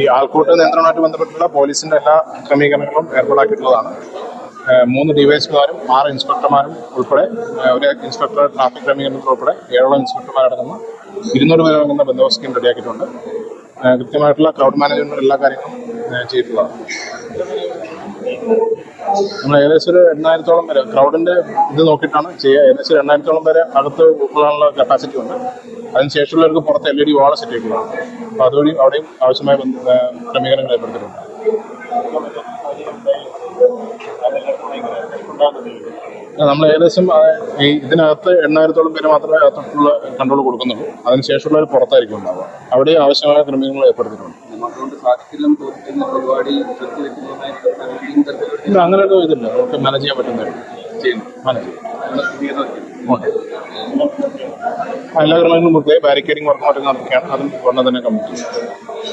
ഈ ആൾക്കൂട്ട നിയന്ത്രണവുമായിട്ട് ബന്ധപ്പെട്ടുള്ള പോലീസിന്റെ എല്ലാ ക്രമീകരണങ്ങളും ഏർപ്പാടാക്കിയിട്ടുള്ളതാണ്. മൂന്ന് ഡിവൈഎസ്പിമാരും ആറ് ഇൻസ്പെക്ടർമാരും ഉൾപ്പെടെ ഒരു ഇൻസ്പെക്ടർ ട്രാഫിക് ക്രമീകരണത്തിൽ ഉൾപ്പെടെ ഏഴോളം ഇൻസ്പെക്ടർമാരടങ്ങുന്ന ഇരുന്നൂറ് പേരടങ്ങുന്ന ബന്ദോബസ്ത് സ്കീം റെഡിയാക്കിയിട്ടുണ്ട്. കൃത്യമായിട്ടുള്ള ക്രൗഡ് മാനേജ്മെന്റ് എല്ലാ കാര്യങ്ങളും ചെയ്തിട്ടുള്ളതാണ്. നമ്മൾ ഏകദേശം ഒരു എണ്ണായിരത്തോളം വരെ ക്രൗഡിന്റെ ഇത് നോക്കിയിട്ടാണ് ചെയ്യുക. ഏകദേശം ഒരു എണ്ണായിരത്തോളം വരെ അകത്ത് ഉൾക്കൊള്ളാനുള്ള കപ്പാസിറ്റി ഉണ്ട്. അതിനുശേഷമുള്ളവർക്ക് പുറത്ത് L E D wall set ചെയ്തിട്ടുള്ളതാണ് അപ്പോൾ അതുവഴി അവിടെയും ആവശ്യമായ ക്രമീകരണങ്ങൾ ഏർപ്പെടുത്തിയിട്ടുണ്ട്. നമ്മൾ ഏകദേശം ഇതിനകത്ത് എണ്ണായിരത്തോളം പേര് മാത്രമേ അകത്തുള്ള കൺട്രോൾ കൊടുക്കുന്നുള്ളൂ. അതിനുശേഷമുള്ളവർ പുറത്തായിരിക്കും ഉണ്ടാവുക. അവിടെ ആവശ്യമായ ക്രമീകരണങ്ങൾ ഏർപ്പെടുത്തിയിട്ടുണ്ട്. ഇല്ല അങ്ങനെ ഒരു ഇതില്ല. നമുക്ക് മാനേജ് ചെയ്യാൻ പറ്റുന്നതായിട്ട് മാനേജ് ചെയ്യും. എല്ലാ ക്രമങ്ങളും ബാരിക്കേഡിംഗ് വർക്ക് മറ്റും നടത്തുകയാണ് അതും ഉടനെ തന്നെ കംപ്ലീറ്റ് ചെയ്യും